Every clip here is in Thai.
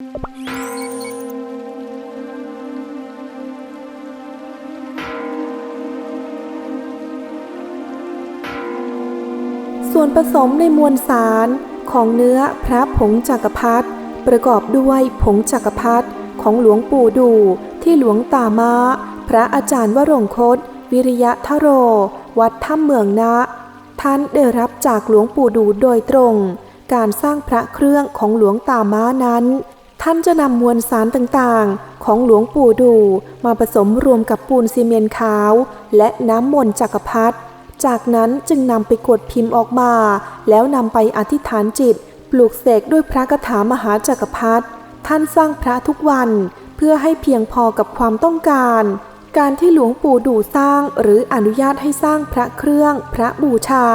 ส่วนผสมในมวลสารของเนื้อพระผงจักรพรรดิประกอบด้วยผงจักรพรรดิของหลวงปู่ดูที่หลวงตามาพระอาจารย์วรงคต วิริยะทโร วัดถ้ำเมืองนะ ท่านได้รับจากหลวงปู่ดูโดยตรง การสร้างพระเครื่องของหลวงตาม้านั้น ท่านจะนำมวลสารต่างๆ ของหลวงปู่ดูมาผสมรวมกับปูนซีเมนต์ขาว และน้ำมนต์จักรพรรดิจากนั้นจึงนำไปกดพิมพ์ออกมา แล้วนำไปอธิษฐานจิต ปลูกเสกด้วยพระคาถามหาจักรพรรดิท่านสร้างพระทุกวันเพื่อให้เพียงพอกับความต้องการ การที่หลวงปู่ดูสร้างหรืออนุญาตให้สร้างพระเครื่อง พระบูชา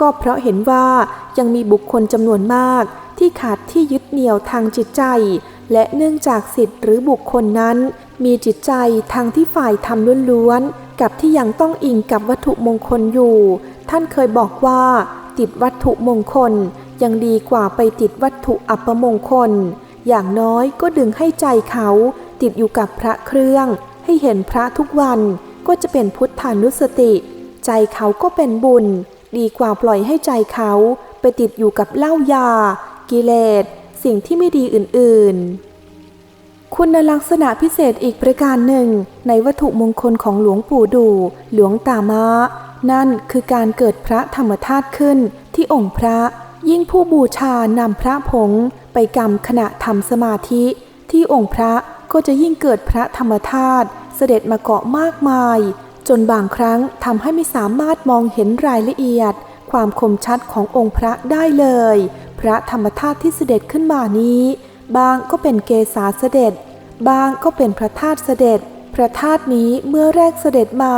ก็เพราะเห็นว่ายังมีบุคคลจำนวนมากที่ขาดที่ยึดเหนี่ยวทางจิตใจ และเนื่องจากสิทธิ์หรือบุคคลนั้น มีจิตใจทางที่ฝ่ายทำล้วนๆ กับที่ยังต้องอิงกับวัตถุมงคลอยู่ ท่านเคยบอกว่า ติดวัตถุมงคล ยังดีกว่าไปติดวัตถุอัปมงคล อย่างน้อยก็ดึงให้ใจเขา ติดอยู่กับพระเครื่อง ให้เห็นพระทุกวันก็จะเป็นพุทธานุสติ ใจเขาก็เป็นบุญ ดีกว่าปล่อยให้ใจเขา ไปติดอยู่กับเหล้ายา กิเลส สิ่งที่ไม่ดีอื่นๆ คุณลักษณะพิเศษอีกประการหนึ่ง ในวัตถุมงคลของหลวงปู่ดูหลวงตามะ นั่นคือการเกิดพระธรรมธาตุขึ้นที่องค์พระยิ่งผู้บูชานำพระผง ไปกำขณะทำสมาธิ ที่องค์พระก็จะยิ่งเกิดพระธรรมธาตุเสด็จมาเกาะมากมาย จนบางครั้งทำให้ไม่สามารถมองเห็นรายละเอียด ความคมชัดขององค์พระได้เลย ระธรรมธาตุที่เสด็จขึ้นมานี้ บางก็เป็นเกศาเสด็จ บางก็เป็นพระธาตุเสด็จ พระธาตุนี้เมื่อแรกเสด็จมา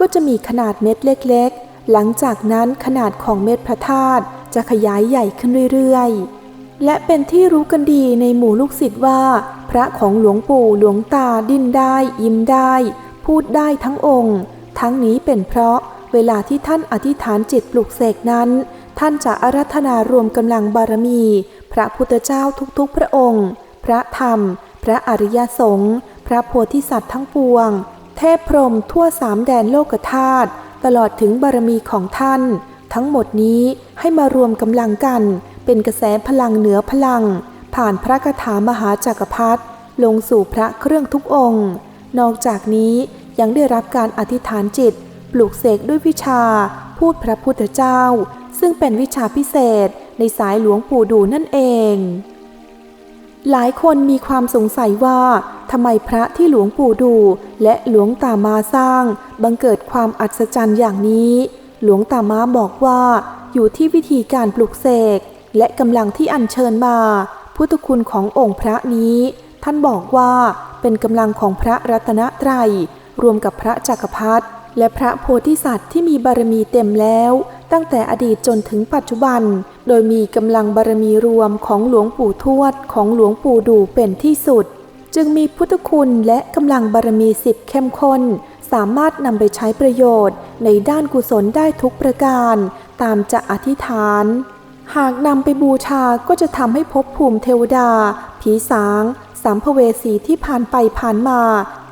ก็จะมีขนาดเม็ดเล็กๆ หลังจากนั้นขนาดของเม็ดพระธาตุจะขยายใหญ่ขึ้นเรื่อยๆ และเป็นที่รู้กันดีในหมู่ลูกศิษย์ว่า พระของหลวงปู่หลวงตาดิ้นได้ ยิ้มได้ พูดได้ทั้งองค์ ทั้งนี้เป็นเพราะเวลาที่ท่านอธิษฐานจิตปลุกเสกนั้น ท่านจะอารัธนารวมกำลังบารมี พระพุทธเจ้าทุกๆพระองค์ พระธรรม พระอริยสงฆ์พระโพธิสัตว์ทั้งปวง เทพพรหมทั่วสามแดนโลกธาตุตลอดถึงบารมีของท่าน ทั้งหมดนี้ให้มารวมกำลังกัน เป็นกระแสพลังเหนือพลัง ผ่านพระคาถามหาจักรพรรดิลงสู่พระเครื่องทุกองค์ นอกจากนี้ยังได้รับการอธิษฐานจิต ปลูกเสกด้วยวิชา พูดพระพุทธเจ้า ซึ่งเป็นวิชาพิเศษในสายหลวงปู่ดูนั่นเอง หลายคนมีความสงสัยว่าทำไมพระที่หลวงปู่ดูและหลวงตามาสร้าง บังเกิดความอัศจรรย์อย่างนี้ หลวงตามาบอกว่าอยู่ที่วิธีการปลุกเสกและกำลังที่อัญเชิญมา พุทธคุณขององค์พระนี้ ท่านบอกว่าเป็นกำลังของพระรัตนตรัย รวมกับพระจักรพรรดิและพระโพธิสัตว์ที่มีบารมีเต็มแล้ว ตั้งแต่อดีตจนถึงปัจจุบัน โดยมีกำลังบารมีรวมของหลวงปู่ทวดของหลวงปู่ดูเป็นที่สุด จึงมีพุทธคุณและกำลังบารมีสิบเข้มข้น สามารถนำไปใช้ประโยชน์ ในด้านกุศลได้ทุกประการ ตามจะอธิษฐาน หากนำไปบูชาก็จะทำให้ภพภูมิเทวดา ผีสางสามภเวสีที่ผ่านไปผ่านมา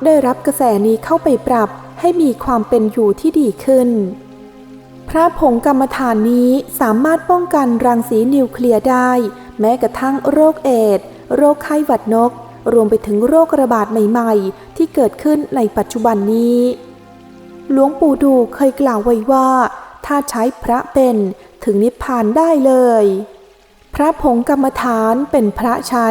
ได้รับกระแสนี้เข้าไปปรับให้มีความเป็นอยู่ที่ดีขึ้น พระผงกรรมฐานนี้สามารถป้องกันรังสีนิวเคลียร์ได้ แม้กระทั่งโรคเอดส์โรคไข้หวัดนก รวมไปถึงโรคระบาดใหม่ ๆ ที่เกิดขึ้นในปัจจุบันนี้ หลวงปู่ดูเคยกล่าวไว้ว่า ถ้าใช้พระเป็นถึงนิพพานได้เลย พระผงกรรมฐานเป็นพระใช้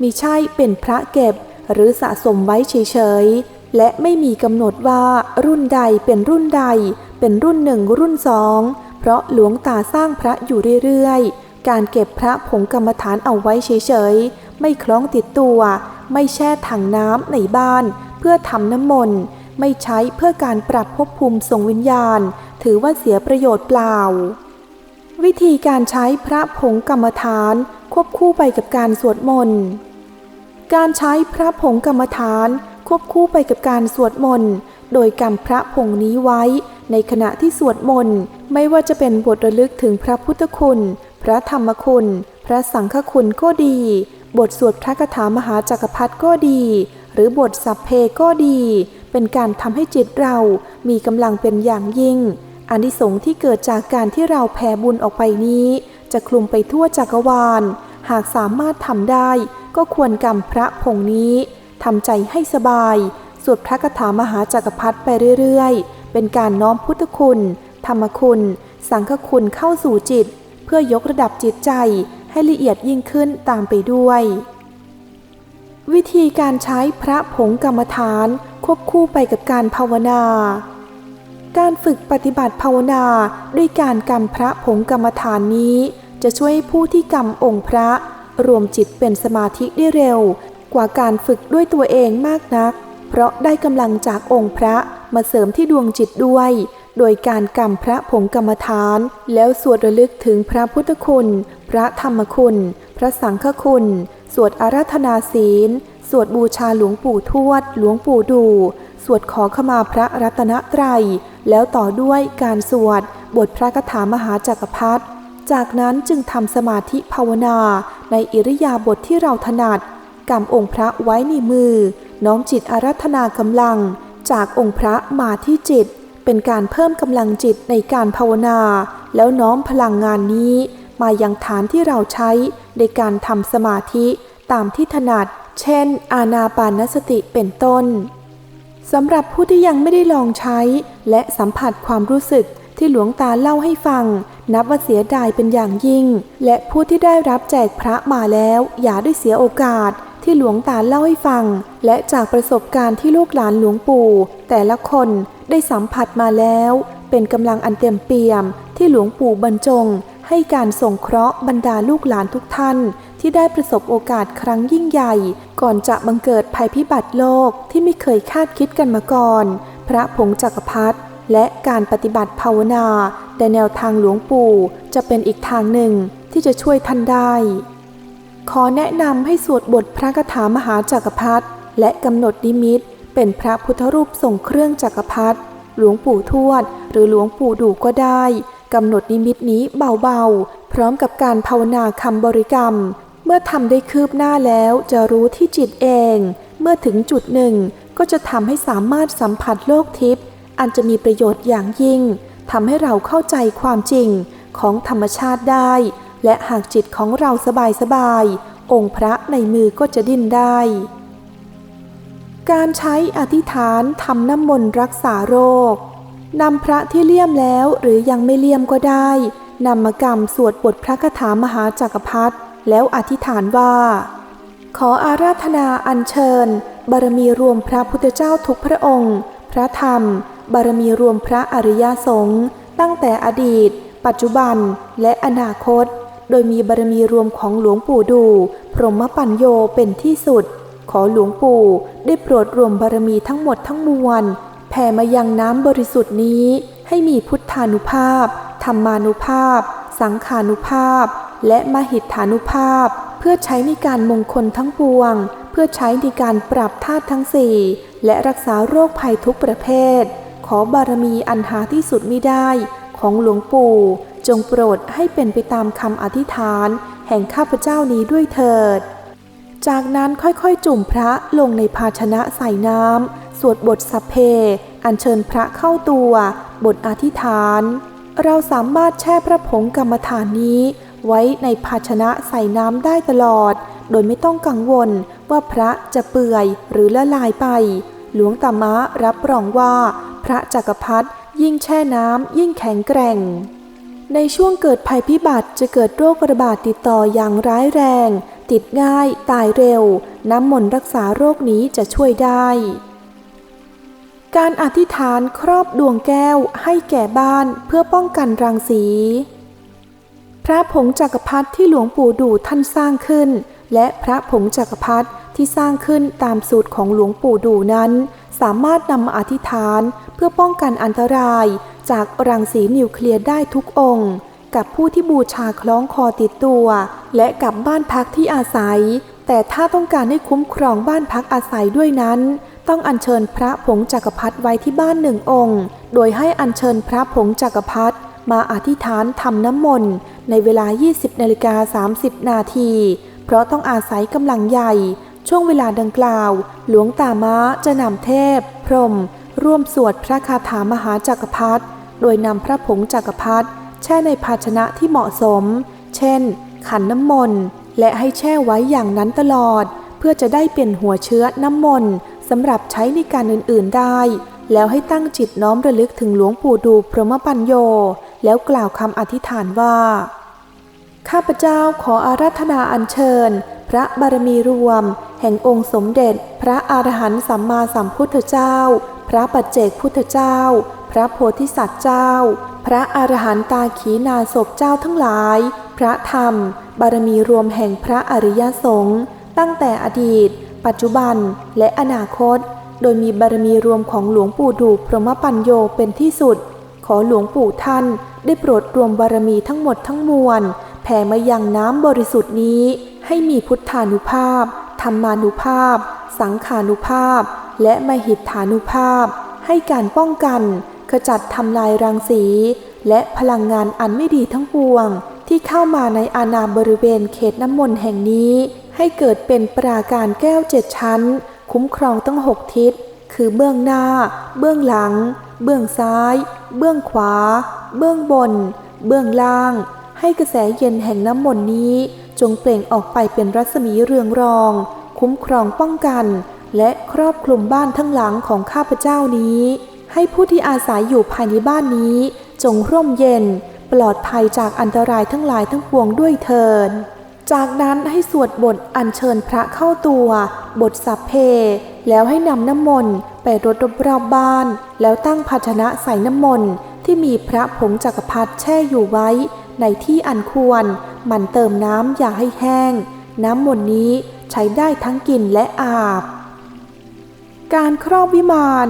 มิใช่เป็นพระเก็บ หรือสะสมไว้เฉยๆ และไม่มีกำหนดว่ารุ่นใดเป็นรุ่นใด เป็นรุ่นหนึ่งรุ่นสองเพราะหลวงตาสร้างพระอยู่เรื่อยๆ การเก็บพระผงกรรมฐานเอาไว้เฉยๆ ไม่คล้องติดตัว ไม่แช่ถังน้ำในบ้าน เพื่อทำน้ำมนต์ ไม่ใช้เพื่อการปรับภพภูมิส่งวิญญาณ ถือว่าเสียประโยชน์เปล่า วิธีการใช้พระผงกรรมฐานควบคู่ไปกับการสวดมนต์ การใช้พระผงกรรมฐาน ควบคู่ไปกับการสวดมนต์ โดยกำพระผงนี้ไว้ ในขณะที่สวดมนต์ ไม่ว่าจะเป็นบทระลึกถึงพระพุทธคุณ พระธรรมคุณ พระสังฆคุณก็ดี บทสวดพระคาถามหาจักรพรรดิก็ดี หรือบทสัพเพก็ดี เป็นการทำให้จิตเรามีกำลังเป็นอย่างยิ่งอานิสงส์ที่เกิดจากการที่เราแผ่บุญออกไปนี้ จะคลุมไปทั่วจักรวาล หากสามารถทำได้ ก็ควรกำพระผงนี้ ทำใจให้สบาย สวดพระคาถามหาจักรพรรดิไปเรื่อยๆ เป็นการน้อมพุทธคุณ ธรรมคุณ สังฆคุณเข้าสู่จิต เพื่อยกระดับจิตใจให้ละเอียดยิ่งขึ้นตามไปด้วย วิธีการใช้พระผงกรรมฐานควบคู่ไปกับการภาวนา การฝึกปฏิบัติภาวนาด้วยการกำพระผงกรรมฐานนี้ จะช่วยผู้ที่กำองค์พระรวมจิตเป็นสมาธิได้เร็ว กว่าการฝึกด้วยตัวเองมากนัก เพราะได้กำลังจากองค์พระมาเสริมที่ดวงจิตด้วย โดยการกำพระผงกรรมฐาน แล้วสวดระลึกถึงพระพุทธคุณ พระธรรมคุณ พระสังฆคุณ สวดอาราธนาศีล สวดบูชาหลวงปู่ทวด หลวงปู่ดู สวดขอขมาพระรัตนตรัย แล้วต่อด้วยการสวดบทพระคาถามหาจักรพรรดิจากนั้นจึงทำสมาธิภาวนาในอิริยาบถทที่เราถนัด กำองค์พระไว้ในมือ น้อมจิตอารัธนากำลัง จากองค์พระมาที่จิต เป็นการเพิ่มกำลังจิตในการภาวนา แล้วน้อมพลังงานนี้ มายังฐานที่เราใช้ในการทำสมาธิตามที่ถนัด เช่น อาณาปานสติเป็นต้นสำหรับผู้ที่ยังไม่ได้ลองใช้ และสัมผัสความรู้สึกที่หลวงตาเล่าให้ฟัง นับว่าเสียดายเป็นอย่างยิ่ง และผู้ที่ได้รับแจกพระมาแล้วอย่าได้เสียโอกาส ที่หลวงตาเล่าให้ฟัง และจากประสบการณ์ที่ลูกหลานหลวงปู่ แต่ละคนได้สัมผัสมาแล้ว เป็นกำลังอันเต็มเปี่ยม ที่หลวงปู่บรรจง ให้การส่งเคราะห์บรรดาลูกหลานทุกท่าน ที่ได้ประสบโอกาสครั้งยิ่งใหญ่ ก่อนจะบังเกิดภัยพิบัติโลกที่ไม่เคยคาดคิดกันมาก่อน พระผงจักรพรรดิและการปฏิบัติภาวนา แต่แนวทางหลวงปู่จะเป็นอีกทางหนึ่งที่จะช่วยท่านได้ ขอแนะนำให้สวดบทพระคาถามหาจักรพรรดิและกำหนดนิมิต เป็นพระพุทธรูปทรงเครื่องจักรพรรดิหลวงปู่ทวด หรือหลวงปู่ดูก็ได้กำหนดนิมิตนี้เบาๆ พร้อมกับการภาวนาคำบริกรรม เมื่อทำได้คืบหน้าแล้วจะรู้ที่จิตเอง เมื่อถึงจุดหนึ่งก็จะทำให้สามารถสัมผัสโลกทิพย์อันจะมีประโยชน์อย่างยิ่งทำให้เราเข้าใจความจริงของธรรมชาติได้ และหากจิตของเราสบายๆองค์พระในมือก็จะดิ้นได้ การใช้อธิษฐานทำน้ำมนต์รักษาโรคนำพระที่เลี่ยมแล้วหรือยังไม่เลี่ยมก็ได้นำมากรรมสวดบทพระคาถามหาจักรพรรดิแล้วอธิษฐานว่า ขออาราธนาอัญเชิญ บารมีรวมพระพุทธเจ้าทุกพระองค์ พระธรรม บารมีรวมพระอริยสงฆ์ตั้งแต่อดีต ปัจจุบันและอนาคต โดยมีบารมีรวมของหลวงปู่ดู พรหมปัญโยเป็นที่สุด ขอหลวงปู่ได้โปรดรวมบารมีทั้งหมดทั้งมวลแผ่มายังน้ำบริสุทธิ์นี้ ให้มีพุทธานุภาพ ธรรมานุภาพ สังขานุภาพ และมหิทธานุภาพ เพื่อใช้ในการมงคลทั้งปวง เพื่อใช้ในการปรับธาตุทั้งสี่และรักษาโรคภัยทุกประเภท ขอบารมีอันหาที่สุดมิได้ ของหลวงปู่ จงโปรดให้เป็นไปตามคำอธิษฐาน แห่งข้าพเจ้านี้ด้วยเถิด จากนั้นค่อยๆจุ่มพระลงในภาชนะใส่น้ำ สวดบทสัพเพ อัญเชิญพระเข้าตัว บทอธิษฐาน เราสามารถแช่พระผงกรรมฐานนี้ ไว้ในภาชนะใส่น้ำได้ตลอด โดยไม่ต้องกังวลว่าพระจะเปื่อยหรือละลายไป หลวงตามะรับรองว่า พระจักรพรรดิยิ่งแช่น้ำยิ่งแข็งแกร่ง ในช่วงเกิดภัยพิบัติจะเกิดโรคระบาดติดต่ออย่างร้ายแรง ติดง่าย ตายเร็ว น้ำมนต์รักษาโรคนี้จะช่วยได้ การอธิษฐานครอบดวงแก้วให้แก่บ้านเพื่อป้องกันรังสี พระผงจักรพรรดิที่หลวงปู่ดูท่านสร้างขึ้น และพระผงจักรพรรดิที่สร้างขึ้นตามสูตรของหลวงปู่ดูนั้น สามารถนำมาอธิษฐานเพื่อป้องกันอันตราย จากรังสีนิวเคลียร์ได้ทุกองค์ กับผู้ที่บูชาคล้องคอติดตัว และกับบ้านพักที่อาศัย แต่ถ้าต้องการให้คุ้มครองบ้านพักอาศัยด้วยนั้น ต้องอัญเชิญพระผงจักรพรรดิไว้ที่บ้านหนึ่งองค์ โดยให้อัญเชิญพระผงจักรพรรดิมาอธิษฐานทำน้ำมนต์ในเวลา 20นาฬิกา30 นาที เพราะต้องอาศัยกำลังใหญ่ ช่วงเวลาดังกล่าว หลวงตาม้าจะนำเทพ พรม ร่วมสวดพระคาถามหาจักรพรรดิ โดยนำพระผงจักรพรรดิแช่ในภาชนะที่เหมาะสม เช่น ขันน้ำมนต์ และให้แช่ไว้อย่างนั้นตลอด เพื่อจะได้เป็นหัวเชื้อน้ำมนต์สำหรับใช้ในการอื่นๆได้ แล้วให้ตั้งจิตน้อมระลึกถึงหลวงปู่ดูพรหมปัญโย แล้วกล่าวคำอธิษฐานว่า ข้าพเจ้าขออาราธนาอัญเชิญ พระบารมีรวม แห่งองค์สมเด็จ พระอรหันต์สัมมาสัมพุทธเจ้า พระปัจเจกพุทธเจ้า พระโพธิสัตว์เจ้า พระอรหันตาขีนาศพเจ้าทั้งหลาย พระธรรม บารมีรวมแห่งพระอริยสงฆ์ตั้งแต่อดีต ปัจจุบันและอนาคต โดยมีบารมีรวมของหลวงปู่ดูพรหมปัญโยเป็นที่สุด ขอหลวงปู่ท่านได้โปรดรวมบารมีทั้งหมดทั้งมวลแผ่มายังน้ำบริสุทธิ์นี้ ให้มีพุทธานุภาพ ธรรมานุภาพ สังขานุภาพ และมหิทธานุภาพ ให้การป้องกัน ขจัดทำลายรังสี และพลังงานอันไม่ดีทั้งปวง ที่เข้ามาในอาณาบริเวณเขตน้ำมนต์แห่งนี้ ให้เกิดเป็นปราการแก้วเจ็ดชั้น คุ้มครองตั้งหกทิศ คือเบื้องหน้า เบื้องหลัง เบื้องซ้าย เบื้องขวา เบื้องบน เบื้องล่าง ให้กระแสเย็นแห่งน้ำมนต์นี้ จงเปล่งออกไปเป็นรัศมีเรืองรอง คุ้มครองป้องกัน และครอบคลุมบ้านทั้งหลังของข้าพเจ้านี้ ให้ผู้ที่อาศัยอยู่ภายในบ้านนี้ จงร่มเย็น ปลอดภัยจากอันตรายทั้งหลายทั้งปวงด้วยเถิดจากนั้นให้สวดบทอัญเชิญพระเข้าตัว บทสัพเพ แล้วให้นำน้ำมนต์ไปรดรอบบ้าน แล้วตั้งภาชนะใส่น้ำมนต์ที่มีพระผงจักรพรรดิแช่อยู่ไว้ ในที่อันควรหมันเติมน้ำอย่าให้แห้ง น้ำมนต์นี้ใช้ได้ทั้งกินและอาบ การครอบวิมาน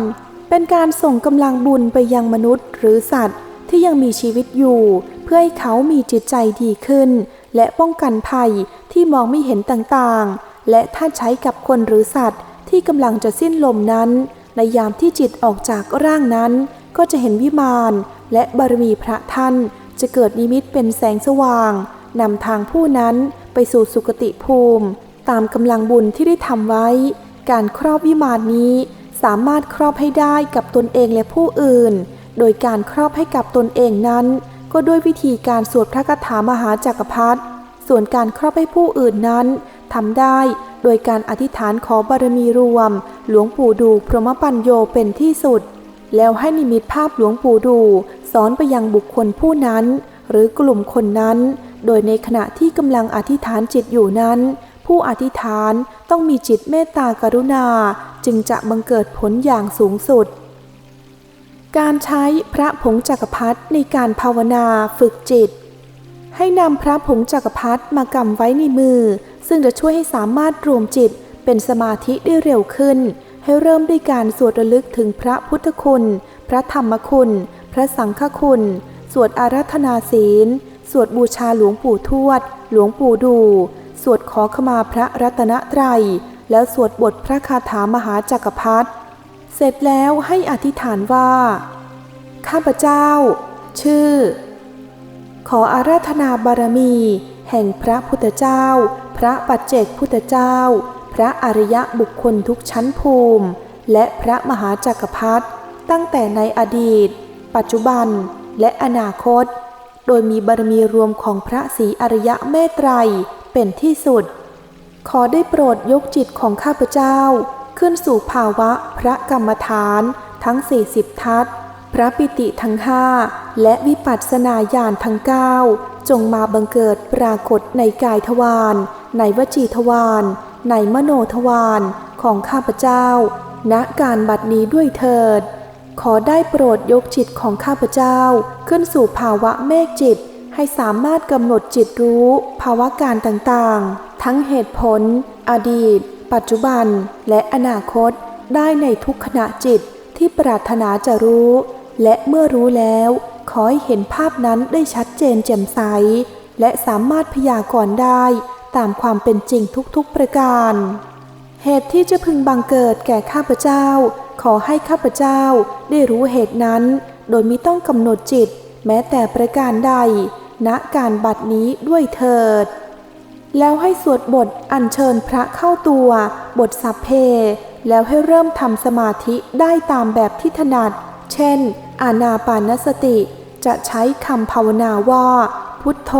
เป็นการส่งกำลังบุญไปยังมนุษย์หรือสัตว์ที่ยังมีชีวิตอยู่ เพื่อให้เขามีจิตใจดีขึ้น และป้องกันภัยที่มองไม่เห็นต่างๆ และถ้าใช้กับคนหรือสัตว์ที่กำลังจะสิ้นลมนั้น ในยามที่จิตออกจากร่างนั้น ก็จะเห็นวิมานและบารมีพระท่าน จะเกิดนิมิตเป็นแสงสว่างนำทางผู้นั้นไปสู่สุคติภูมิ ตามกำลังบุญที่ได้ทำไว้ การครอบวิมานนี้ สามารถครอบให้ได้กับตนเองและผู้อื่น โดยการครอบให้กับตนเองนั้น ก็ด้วยวิธีการสวดพระคาถามหาจักรพรรดิส่วนการครอบให้ผู้อื่นนั้นทำได้โดยการอธิษฐานขอบารมีรวม หลวงปู่ดูพรหมปัญโยเป็นที่สุด แล้วให้นิมิตภาพหลวงปู่ดู อนไปยังบุคคลผู้นั้น หรือกลุ่มคนนั้น โดยในขณะที่กำลังอธิษฐานจิตอยู่นั้น ผู้อธิษฐานต้องมีจิตเมตตากรุณาจึงจะบังเกิดผลอย่างสูงสุด การใช้พระผงจักรพรรดิในการภาวนาฝึกจิต ให้นำพระผงจักรพรรดิมากำไว้ในมือ ซึ่งจะช่วยให้สามารถรวมจิตเป็นสมาธิได้เร็วขึ้น ให้เริ่มด้วยการสวดระลึกถึงพระพุทธคุณ พระธรรมคุณ ระสังฆคุณ สวดอารัธนาศีล สวดบูชาหลวงปู่ทวด หลวงปู่ดู สวดขอขมาพระรัตนตรัย แล้วสวดบทพระคาถามหาจักรพรรดิเสร็จแล้วให้อธิษฐานว่า ข้าพเจ้า ชื่อ ขออาราธนาบารมี แห่งพระพุทธเจ้า พระปัจเจกพุทธเจ้า พระอริยะบุคคลทุกชั้นภูมิ และพระมหาจักรพรรดิตั้งแต่ในอดีต ปัจจุบันและอนาคต โดยมีบารมีรวมของพระศรีอริยะเมตไตรเป็นที่สุด ขอได้โปรดยกจิตของข้าพเจ้า ขึ้นสู่ภาวะพระกรรมฐานทั้ง 40 ทัศพระปิติทั้งห้าและวิปัสสนาญาณทั้งเก้าจงมาบังเกิดปรากฏในกายทวารในวจีทวารในมโนทวารของข้าพเจ้าณการบัดนี้ด้วยเถิด ขอได้โปรดยกจิตของข้าพเจ้า ขึ้นสู่ภาวะเมฆจิต ให้สามารถกำหนดจิตรู้ ภาวะการต่างๆ ทั้งเหตุผล อดีต ปัจจุบัน และอนาคต ได้ในทุกขณะจิตที่ปรารถนาจะรู้ และเมื่อรู้แล้ว ขอให้เห็นภาพนั้นได้ชัดเจนแจ่มใส และสามารถพยากรณ์ได้ตามความเป็นจริงทุกๆประการ เหตุที่จะพึงบังเกิดแก่ข้าพเจ้า อให้ข้าพเจ้าได้รู้เหตุนั้น โดยมิต้องกำหนดจิต แม้แต่ประการใด ณการบัดนี้ด้วยเถิด แล้วให้สวดบทอัญเชิญพระเข้าตัว บทสัพเพ แล้วให้เริ่มทำสมาธิได้ตามแบบที่ถนัด เช่น อานาปานสติ จะใช้คำภาวนาว่า พุทโธ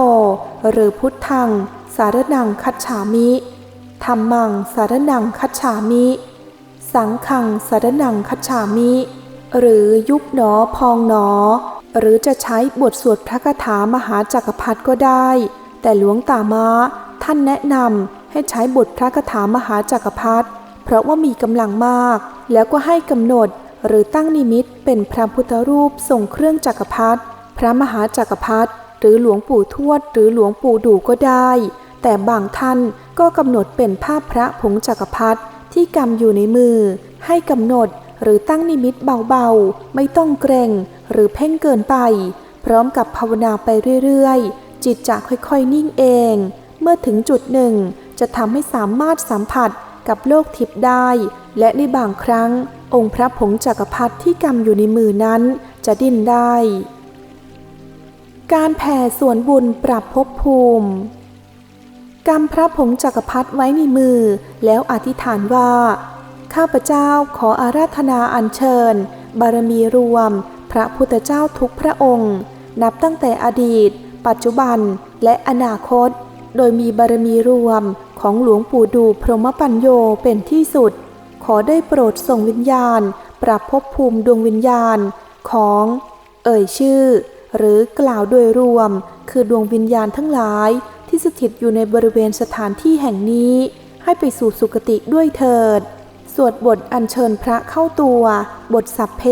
หรือพุทธัง สารนังคัจฉามิธรรมังสารนังคัจฉามิ สังขังสารนังคัจฉามิ หรือยุบหนอพองหนอ หรือจะใช้บทสวดพระคาถามหาจักรพรรดิก็ได้ แต่หลวงตามาท่านแนะนำให้ใช้บทพระคาถามหาจักรพรรดิเพราะว่ามีกำลังมาก แล้วก็ให้กำหนดหรือตั้งนิมิตเป็นพระพุทธรูปทรงเครื่องจักรพรรดิพระมหาจักรพรรดิหรือหลวงปู่ทวด หรือหลวงปู่ดูก็ได้ แต่บางท่านก็กำหนดเป็นภาพพระผงจักรพรรดิ ที่กำอยู่ในมือ ให้กำหนดหรือตั้งนิมิตเบาๆ ไม่ต้องเกรงหรือเพ่งเกินไป พร้อมกับภาวนาไปเรื่อยๆ จิตจะค่อยๆนิ่งเอง เมื่อถึงจุดหนึ่ง จะทำให้สามารถสัมผัสกับโลกทิพย์ได้ และในบางครั้ง องค์พระผงจักรพรรดิที่กำอยู่ในมือนั้นจะดิ้นได้ การแผ่ส่วนบุญปรับภพภูมิ กำพระผงจักรพรรดิไว้ในมือ แล้วอธิษฐานว่า ข้าพเจ้าขออาราธนาอัญเชิญ บารมีรวม พระพุทธเจ้าทุกพระองค์ นับตั้งแต่อดีต ปัจจุบันและอนาคต โดยมีบารมีรวมของหลวงปู่ดูพรหมปัญโยเป็นที่สุด ขอได้โปรดส่งวิญญาณ ปรับภพภูมิดวงวิญญาณของ เอ่ยชื่อ หรือกล่าวโดยรวม คือดวงวิญญาณทั้งหลาย ที่สถิตอยู่ในบริเวณสถานที่แห่งนี้ ให้ไปสู่สุคติด้วยเถิด สวดบทอัญเชิญพระเข้าตัว บทสัพเพ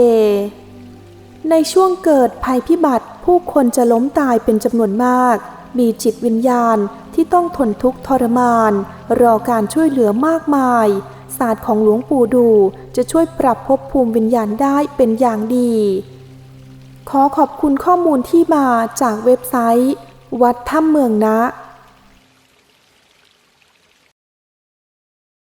ในช่วงเกิดภัยพิบัติผู้คนจะล้มตายเป็นจำนวนมาก มีจิตวิญญาณที่ต้องทนทุกข์ทรมาน รอการช่วยเหลือมากมาย ศาสตร์ของหลวงปู่ดูจะช่วยปรับภพภูมิวิญญาณได้เป็นอย่างดี ขอขอบคุณข้อมูลที่มาจากเว็บไซต์ วัดถ้ำเมืองนะ